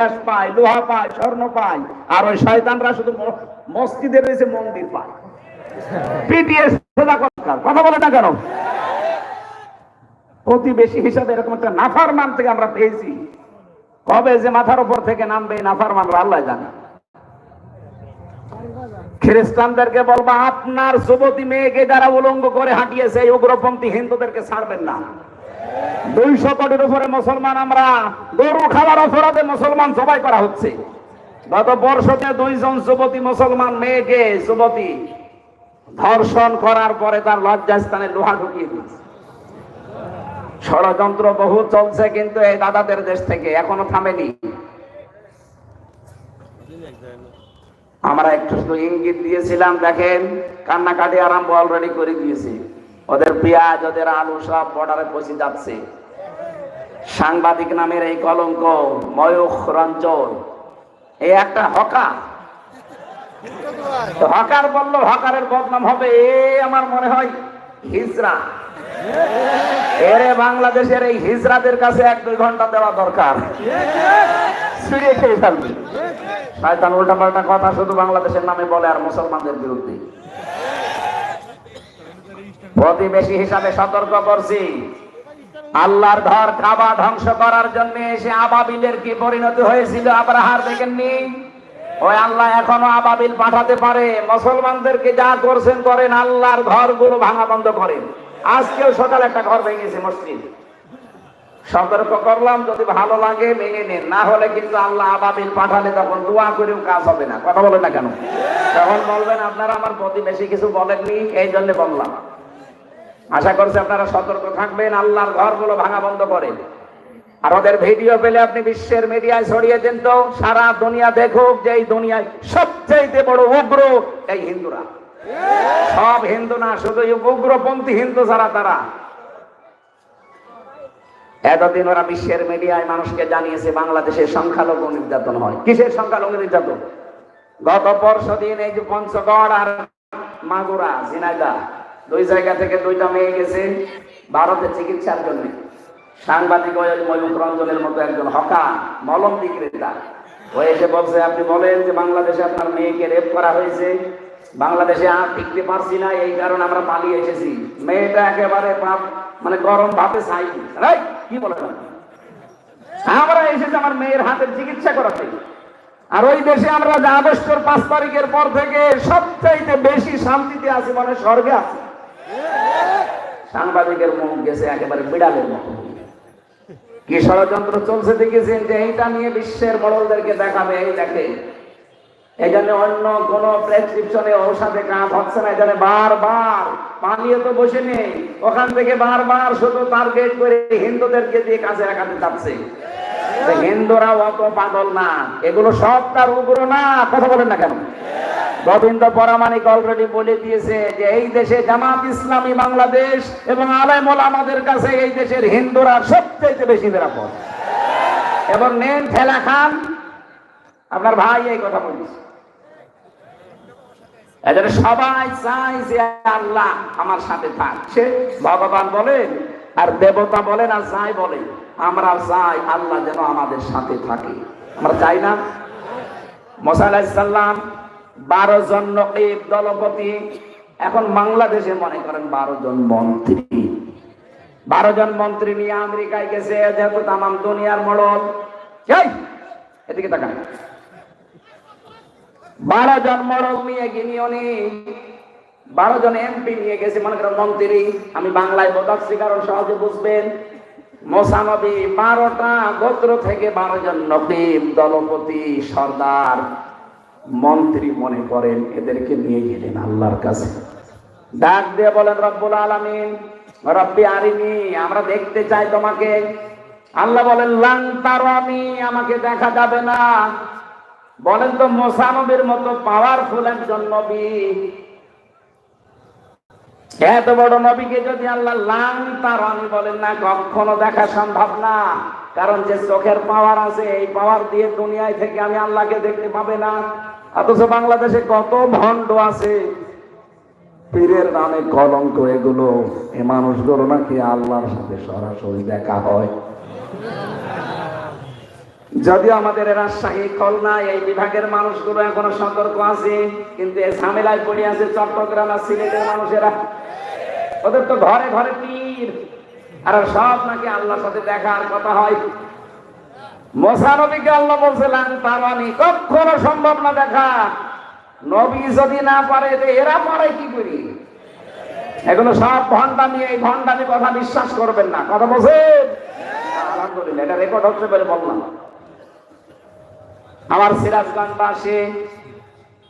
Gas পায়, লোহা পায়, স্বর্ণ পায়, আর ওই শয়তানরা শুধু মসজিদের রয়েছে মন্দির পায়। পিটিএস কথা বলে না কেন? প্রতিবেশী হিসাবে এরকম একটা নাফার মান থেকে আমরা পেয়েছি। কবে যে মাথার উপর থেকে নামবে নাফার মান আল্লাহ জানে। খ্রিস্টানদেরকে বলব, আপনার যুবতী মেয়েকে যারা উলঙ্গ করে হাঁটিয়েছে উগ্রপন্থী হিন্দুদেরকে ছাড়বেন না। দুইশো কোটির উপরে মুসলমান আমরা। গরু খাওয়ার অপরাধে মুসলমান সবাই করা হচ্ছে। গত বর্ষতে দুইজন যুবতী মুসলমান, মেয়েকে যুবতী ধর্ষণ করার পরে তার লজ্জাস্থানে লোহা ঢুকিয়ে দিয়েছে। ষড়যন্ত্র বহু চলছে কিন্তু এই দাদাদের দেশ থেকে এখনও থামেনি। আমরা একটু ইঙ্গিত দিয়েছিলাম, দেখেন, কান্নাকাটি আরম্ভ অলরেডি করে দিয়েছি। ওদের পেঁয়াজ, ওদের আলু সব বর্ডারে পৌঁছে যাচ্ছে। সাংবাদিক নামের এই কলঙ্ক, ময়ূখ রঞ্জন এই একটা হকা। হকার বলল, হকারের বদনাম হবে, এ আমার মনে হয় হিজরা। এরে বাংলাদেশের এই হিজরাদের কাছে এক দুই ঘণ্টা দেওয়া দরকার। ছিঁড়ে খেয়ে ফেলবে। শয়তান উল্টা পাল্টা কথা শুধু বাংলাদেশের নামে বলে আর মুসলমানদের বিরুদ্ধে। প্রতিবেশী হিসাবে সতর্ক করছি। আল্লাহর ঘর কাবা ধ্বংস করার জন্য এসে আবাবিলের কি পরিণতি হয়েছিল আব্রাহার দেখেননি? ওই আল্লাহ এখনও আবাবিল পাঠাতে পারে। মুসলমানদেরকে যা করছেন করেন, আল্লাহর ঘরগুলো ভাঙা বন্ধ করেন। আজকেও সকালে একটা ঘর ভেঙেছে মসজিদ। সতর্ক করলাম, যদি ভালো লাগে মেনে নেন। না হলে কিন্তু আল্লাহ আবাবিল পাঠালে তখন দোয়া করেও কাজ হবে না। কথা বলে না কেন? তখন বলবেন, আপনারা আমার প্রতিবেশী কিছু বলেননি এই জন্য বললাম। আশা করছি আপনারা সতর্ক থাকবেন, আল্লাহর ঘরগুলো ভাঙা বন্ধ করেন। আর ওদের ভিডিও পেলে আপনি বিশ্বের মিডিয়ায় ছড়িয়ে দেন তো, সারা দুনিয়া দেখুক যে এই দুনিয়ায় সবচেয়ে বড় উগ্র এই হিন্দুরা। সব হিন্দু না, শুধু উগ্রপন্থী হিন্দু যারা তারা। এতদিন ওরা বিশ্বের মিডিয়ায় মানুষকে জানিয়েছে বাংলাদেশের সংখ্যালঘু নির্যাতন হয়। কিসের সংখ্যালঘু নির্যাতন? গত পরশু দিন এই যে পঞ্চগড় আর মাগুরা ঝিনাইদা দুই জায়গা থেকে দুইটা মেয়ে গেছে ভারতে চিকিৎসার জন্য। সাংবাদিক ময়ূক রঞ্জনের মতো একজন হকা মলম বিক্রেতা। ও এসে বলছে, আপনি বলেন যে বাংলাদেশে আপনার মেয়েকে রেপ করা হয়েছে। বাংলাদেশে আর টিকতে পারছি না, এই কারণে আমরা পালিয়ে এসেছি। মেয়েটা একেবারে মানে গরম ভাবে চাই কি বলে আমরা এসেছি আমার মেয়ের হাতের চিকিৎসা করাতে। আর ওই দেশে আমরা আগস্টের পাঁচ তারিখের পর থেকে সবচাইতে বেশি শান্তিতে আছি মানে স্বর্গে আছি। সাংবাদিকের মুখ গেছে, একেবারে বিড়ালের মতো। কি ষড়যন্ত্র চলছে দেখেছেন যে এইটা নিয়ে বিশ্বের মডলদেরকে দেখাবে, এই দেখে। জন্য অন্য কোন প্রেসক্রিপশনে ঔষধে কাজ হচ্ছে না, এখানে বারবার পালিয়ে তো বসে নেই। ওখান থেকে বারবার শুধু টার্গেট করে হিন্দুদেরকে দিয়ে কাছে রাখাতে চাচ্ছে। হিন্দুরা অত পাগল না, এগুলো সব তার উগ্র না, কথা বলেন না কেন? গোবিন্দ পরামানিক অলরেডি বলে দিয়েছে যে এই দেশে জামাত ইসলামী বাংলাদেশ এবং আলেমল আমাদের কাছে এই দেশের হিন্দুরা সবচেয়ে বেশি নিরাপদ। এবং নেন ঠেলা খান, আপনার ভাই এই কথা বলিস এদের সবাই চাই যে আল্লাহ আমার সাথে থাক। ভগবান বলেন, আর দেবতা বলেন, আর যাই বলেন, আমরা চাই আল্লাহ যেন আমাদের সাথে থাকে। আমরা চাই না? মোসাল্লাম বারো জন নকিব দলপতি। এখন বাংলাদেশে মনে করেন বারো জন মন্ত্রী। বারো জন মন্ত্রী নিয়ে আমেরিকায় গেছে, যেহেতু তামাম দুনিয়ার মডল। এদিকে তাকান। বারো জন মডল নিয়ে গিনি উনি। বারো জন এমপি নিয়ে গেছে, মনে করেন মন্ত্রী। আমি বাংলায় বোঝাচ্ছি কারণ সহজে বুঝবেন। মোসানবী বারোটা গোত্র থেকে বারো জন নবীব দলপতি সর্দার। মন্ত্রী মনে করেন, এদেরকে নিয়ে গেলেন আল্লাহর কাছে। ডাক দিয়ে বলেন, রব্বুল আলামিন, রব্বি আরিনি, আমরা দেখতে চাই তোমাকে। আল্লাহ বলেন লাং তারো আমি আমাকে দেখা যাবে না। বলেন তো, মোসানবীর মতো পাওয়ারফুল একজন নবী। এত বড় নবীকে যদি আল্লাহ লাং তার আমি বলেন, না, কখনো দেখা সম্ভব না। কারণ যে চোখের পাওয়ার আছে, এই পাওয়ার দিয়ে দুনিয়ায় থেকে আমি আল্লাহকে দেখতে পাবে না। অথচ বাংলাদেশে কত ভণ্ড আছে। পীরের নামে কলঙ্ক এগুলো। এ মানুষগুলো নাকি আল্লাহর সাথে সরাসরি দেখা হয়। যদিও আমাদের রাজশাহী, খুলনা এই বিভাগের মানুষগুলো এখনও সতর্ক আছে, কিন্তু এই ঝামেলায় পড়ে আছে চট্টগ্রাম আর সিলেটের মানুষেরা। ওদের তো ঘরে ঘরে পীর। আর সব নাকি আল্লাহর সাথে দেখার কথা হয়। মোসানবীকে আল্লাহ বলছিলেন পারানি কখনো সম্ভব না দেখা। নবী যদি না পারে এরা পারে কি করি? এগুলো সব ভণ্ডামি, এই ভণ্ডামি কথা বিশ্বাস করবেন না। কথা বলছেন? আলহামদুলিল্লাহ, এটা রেকর্ড হচ্ছে বলে বললাম। আমার সিরাজগঞ্জবাসী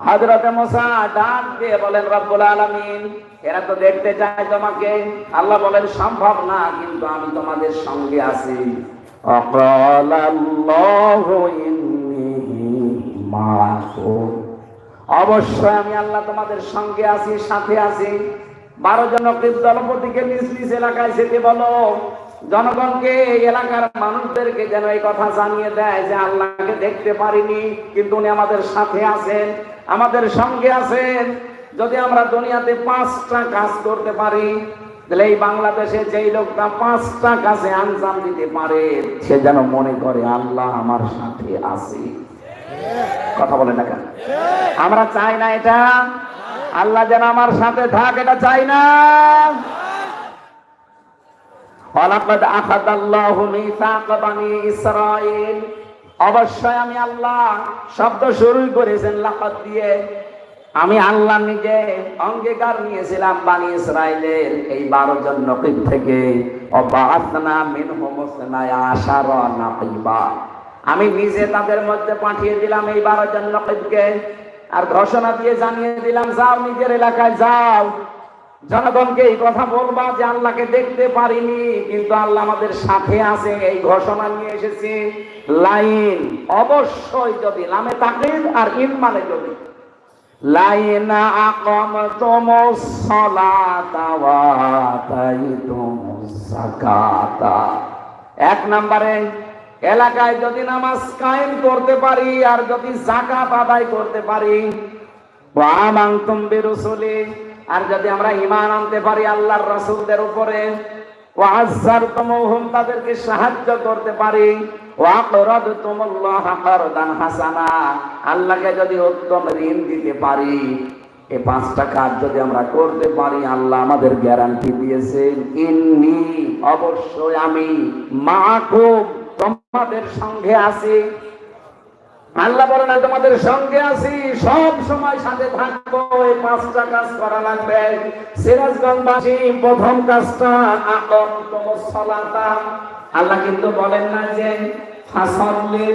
হজরতে মোসা ডাক দিয়ে বলেন রব্বুল আলামিন এরা তো দেখতে চায় তোমাকে। আল্লাহ বলেন সম্ভব না কিন্তু আমি তোমাদের সঙ্গে আছি। অবশ্যই আমি আল্লাহ তোমাদের সঙ্গে আছি সাথে আছি। বারো জন দলপতিকে নিজ নিজ এলাকায় যেতে বলো। জনগণকে এলাকার মানুষদেরকে যেন এই কথা জানিয়ে দেয় যে আল্লাহকে দেখতে পারিনি কিন্তু উনি আমাদের সাথে আছেন। আমাদের সঙ্গে আছেন। যদি আমরা দুনিয়াতে পাঁচটা কাজ করতে পারি, তাহলে এই বাংলাদেশে যেই লোকটা পাঁচটা কাজে আঞ্জাম দিতে পারে, সে যেন মনে করে, আল্লাহ আমার সাথে আছে। কথা বলেন না কেন? আমরা চাই না এটা। আল্লাহ যেন আমার সাথে থাক, এটা চাই না। ওয়ালাকাদ আখাদাল্লাহু মিসাক বানি ইসরাঈল। অবশ্যই আমি আল্লাহ শব্দ শুরুই করেছেন লাকাদ দিয়ে। আমি আল্লাহ নিজে অঙ্গীকার নিয়েছিলাম বানি ইসরায়েলের এই বারো জন নকিব থেকে। আমি নিজে তাদের মধ্যে পাঠিয়ে দিলাম এই বারো জন নকিবকে। আর ঘোষণা দিয়ে জানিয়ে দিলাম, যাও নিজের এলাকায় যাও। জনগণকে এই কথা বলবা যে আল্লাহকে দেখতে পারিনি, কিন্তু আল্লাহ আমাদের সাথে আছে, এই ঘোষণা নিয়ে এসেছি। লাইন অবশ্যই যদি লামে তাকিদ আর ইন মানে যদি। লাইনা আকামতুমুস সালাতা ওয়া এক নম্বরে, এলাকায় যদি নামাজ কায়েম করতে পারি আর যদি জাকাত আদায় করতে পারি, ওয়া আমানতুম বিরুসুলি আর যদি আমরা ইমান আনতে পারি আল্লাহর রাসূলদের উপরে তাদেরকে সাহায্য করতে পারি আল্লাহকে যদি উত্তম ঋণ দিতে পারি এই পাঁচটা কাজ যদি আমরা করতে পারি, আল্লাহ আমাদের গ্যারান্টি দিয়েছেন। ইন্নি, অবশ্যই আমি মাকুম, তোমাদের সঙ্গে আছি। আল্লাহ বলেন, আমি তোমাদের সঙ্গে আছি। সব সময় সাথে থাকব। এই পাঁচটা কাজ করা লাগবে। সিরাজগঞ্জবাসী, প্রথম কাজটা আকম সলাতা আল্লাহ কিন্তু বলেন না যে ফাসল্লি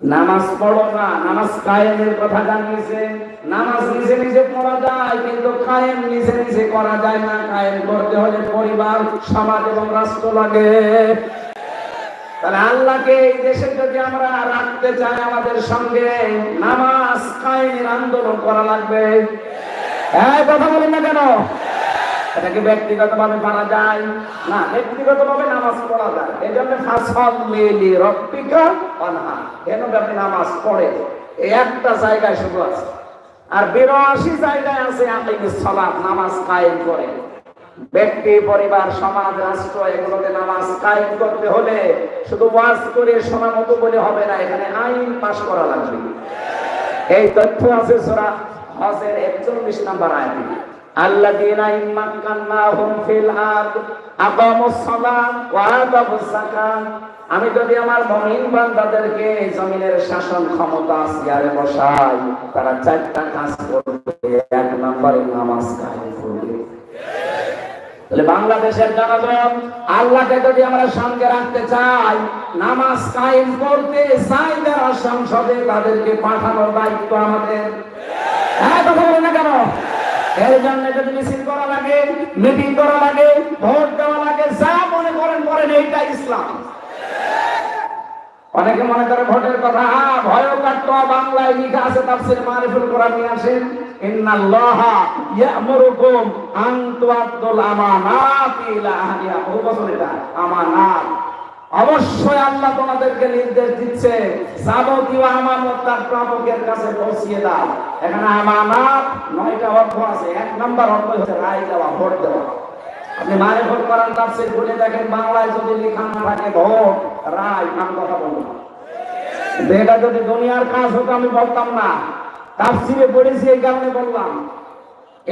নামাজ পড়ো না। নামাজ কায়েমের কথা জানিয়েছে। নামাজ নিজে নিজে পড়া যায়, কিন্তু কায়েম নিজে নিজে করা যায় না। কায়েম করতে হলে পরিবার, সমাজ এবং রাষ্ট্র লাগে। তাহলে আল্লাহকে এই দেশে যদি আমরা রাখতে চাই, আমাদের সঙ্গে নামাজ কায়েমের আন্দোলন করা লাগবে। হ্যাঁ কথা বলেন না কেন? এটাকে ব্যক্তিগত ভাবে মানা যায় না ব্যক্তিগত ভাবে নামাজ পড়া যায়। এই জন্য ফাসলি রব্বিকা অনহা কেন আপনি নামাজ পড়ে এই একটা জায়গায় শুধু আছে। আর বিরাশি জায়গায় আছে আপনি সালাত, নামাজ কায়েম করে ব্যক্তি, পরিবার, সমাজ, রাষ্ট্র, এগুলোতে নামাজ কায়েম করতে হলে শুধু ওয়াজ করে শোনা মতো বলে হবে না, এখানে আইন পাশ করা লাগবে। এই তথ্য আছে সূরা হজের 41 নম্বর আয়াতে। আল্লাযীনা ইম্মাক্কান্নাহুম ফিল আরদ, আকামুস ওয়া আতাবুস আমি যদি আমার মুমিন বান্দাদেরকে জমিনের শাসন ক্ষমতা চেয়ারে বসাই, তারা চারটা কাজ করবে, এক নম্বরে নামাজ কায়েম করবে। তাহলে বাংলাদেশের জনগণ, আল্লাহকে যদি আমরা সঙ্গে রাখতে চাই, নামাজ কায়েম করতে চাই যারা সংসদে তাদেরকে পাঠানোর দায়িত্ব আমাদের। হ্যাঁ না কেন? এর জন্য যদি মিছিল করা লাগে, মিটিং করা লাগে, ভোট দেওয়া লাগে, যা মনে করেন করেন এইটা ইসলাম। অনেকে মনে করে ভোটের কথা ভয় বাংলায় লিখা আছে তাফসীর মারিফুল কোরআন আসেন। অবশ্যই আল্লাহ তোমাদেরকে নির্দেশ দিচ্ছে, যাবতীয় আমানত প্রাপকের কাছে পৌঁছিয়ে দাও। এখানে আমানত নয়টা অর্থ আছে। এক নাম্বার অর্থ হচ্ছে রায় দেওয়া, ভোট দেওয়া। আপনি মারে ভোট করান তাফসির খুলে দেখেন, বাংলায় যদি লেখা না থাকে, ভোট, রায় আমি কথা বলব এটা যদি দুনিয়ার কাজ হতো আমি বলতাম না। তাফসিরে পড়েছি এই কারণে বললাম।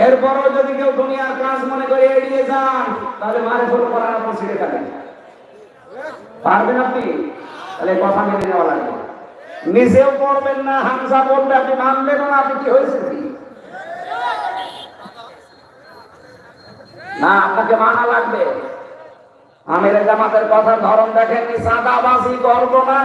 এরপরও যদি কেউ দুনিয়ার কাজ মনে করে এড়িয়ে যান, তাহলে মারে ভোট করার আপনি ছিঁড়ে থাকেন পারবেন আপনি? তাহলে কথা মেনে নেওয়া লাগবে। নিজেও পড়বেন না হামসা বলবে আপনি মানবেন না, আপনি কি হয়েছে না, আপনাকে মানা লাগবে। আমির জামাতের কথার ধরন দেখেননি, সাদাবাজি করব না